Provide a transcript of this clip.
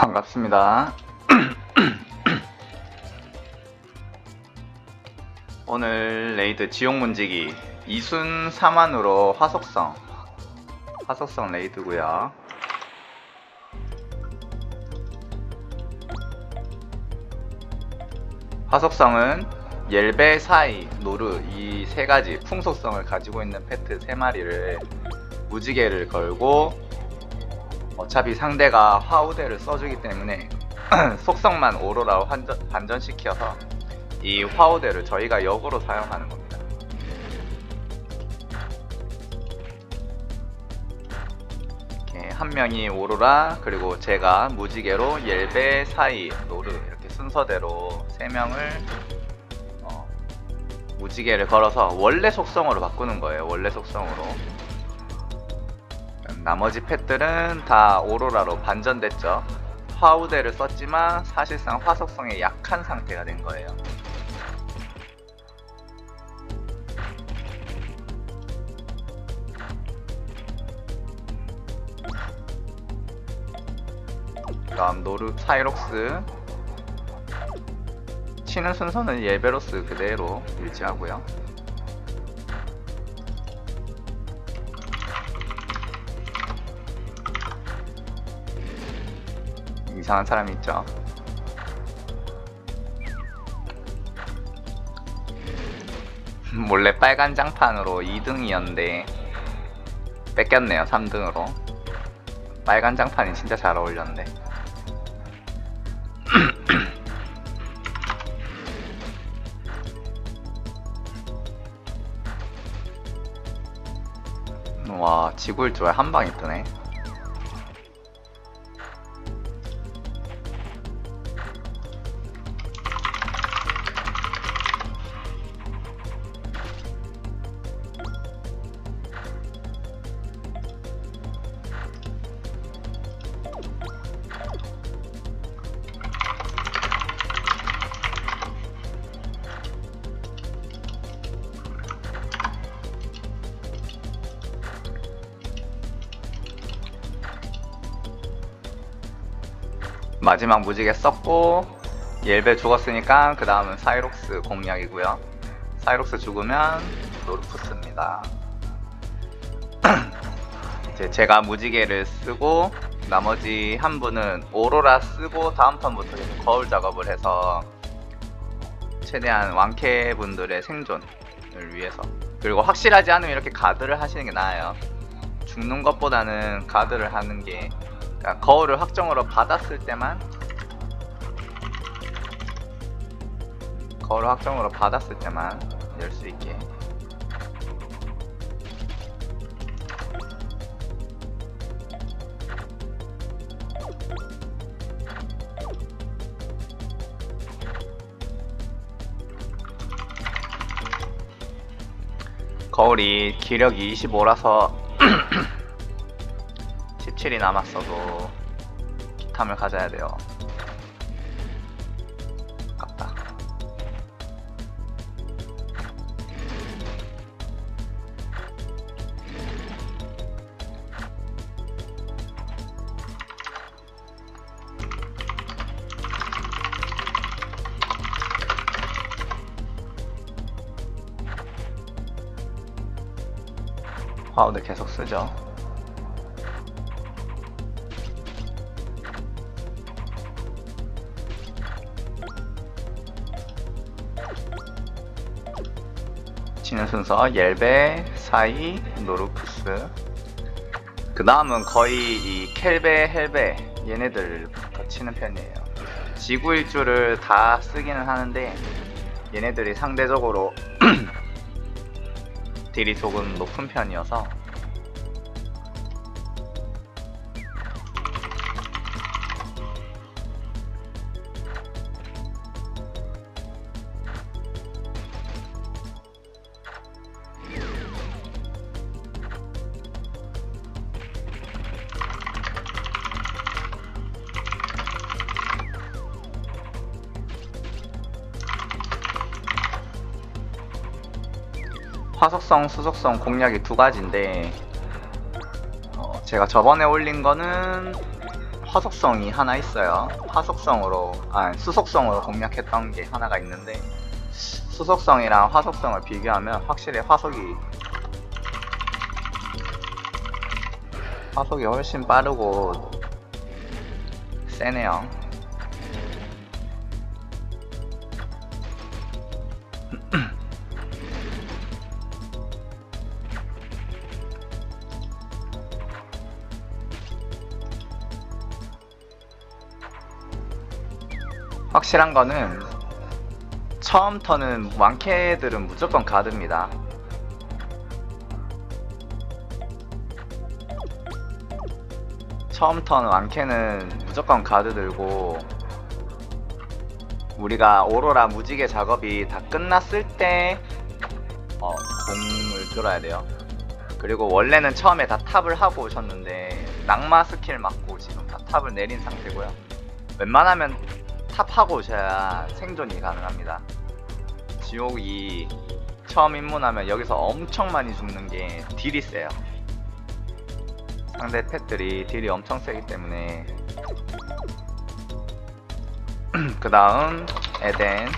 반갑습니다. 오늘 레이드 지옥 문지기 이순 4만으로 화속성 화속성 레이드고요. 화속성은 옐베, 사이, 노르 이 세 가지 풍속성을 가지고 있는 페트 세 마리를 무지개를 걸고 어차피 상대가 화우대를 써주기 때문에 속성만 오로라로 환전, 반전시켜서 이 화우대를 저희가 역으로 사용하는 겁니다. 한 명이 오로라 그리고 제가 무지개로 옐베, 사이, 노르 이렇게 순서대로 세 명을 어, 무지개를 걸어서 원래 속성으로 바꾸는 거예요. 원래 속성으로. 나머지 펫들은 다 오로라로 반전됐죠. 화우대를 썼지만 사실상 화속성에 약한 상태가 된 거예요. 다음 노르 사이록스 치는 순서는 예베로스 그대로 유지하고요. 이상한 사람이 있죠. 몰래 빨간 장판으로 2등이었는데 뺏겼네요 3등으로. 빨간 장판이 진짜 잘 어울렸는데. 와 지구일조에 한 방이 뜨네 마지막 무지개 썼고 옐베 죽었으니까 그 다음은 사이록스 공략이고요. 사이록스 죽으면 노르푸스입니다. 이제 제가 무지개를 쓰고 나머지 한 분은 오로라 쓰고 다음 턴부터 거울 작업을 해서 최대한 왕캐 분들의 생존을 위해서 그리고 확실하지 않으면 이렇게 가드를 하시는 게 나아요. 죽는 것보다는 가드를 하는 게 그러니까 거울을 확정으로 받았을 때만 거울을 확정으로 받았을 때만 열 수 있게. 거울이 기력이 25라서 17이 남았어도 기탐을 가져야 돼요. 아깝다. 파우드 계속 쓰죠. 치는 순서 옐베, 사이, 노루푸스. 그 다음은 거의 이 켈베, 헬베 얘네들부터 치는 편이에요. 지구 일주를 다 쓰기는 하는데 얘네들이 상대적으로 딜이 조금 높은 편이어서 화석성, 수속성 공략이 두 가지인데 어, 제가 저번에 올린 거는 화속성이 하나 있어요. 화속성으로, 아, 수속성으로 공략했던 게 하나가 있는데, 수속성이랑 화속성을 비교하면 확실히 화속이, 화속이 훨씬 빠르고, 세네요. 확실한 거는 처음 터는 왕캐들은 무조건 가드입니다. 처음 턴 왕캐는 무조건 가드 들고 우리가 오로라 무지개 작업이 다 끝났을 때 어, 공을 들어야 돼요. 그리고 원래는 처음에 다 탑을 하고 오셨는데 낙마 스킬 맞고 지금 다 탑을 내린 상태고요. 웬만하면 탑하고 오셔야 생존이 가능합니다. 지옥이 처음 입문하면 여기서 엄청 많이 죽는 게 딜이 세요. 상대 펫들이 딜이 엄청 세기 때문에 그 다음 에덴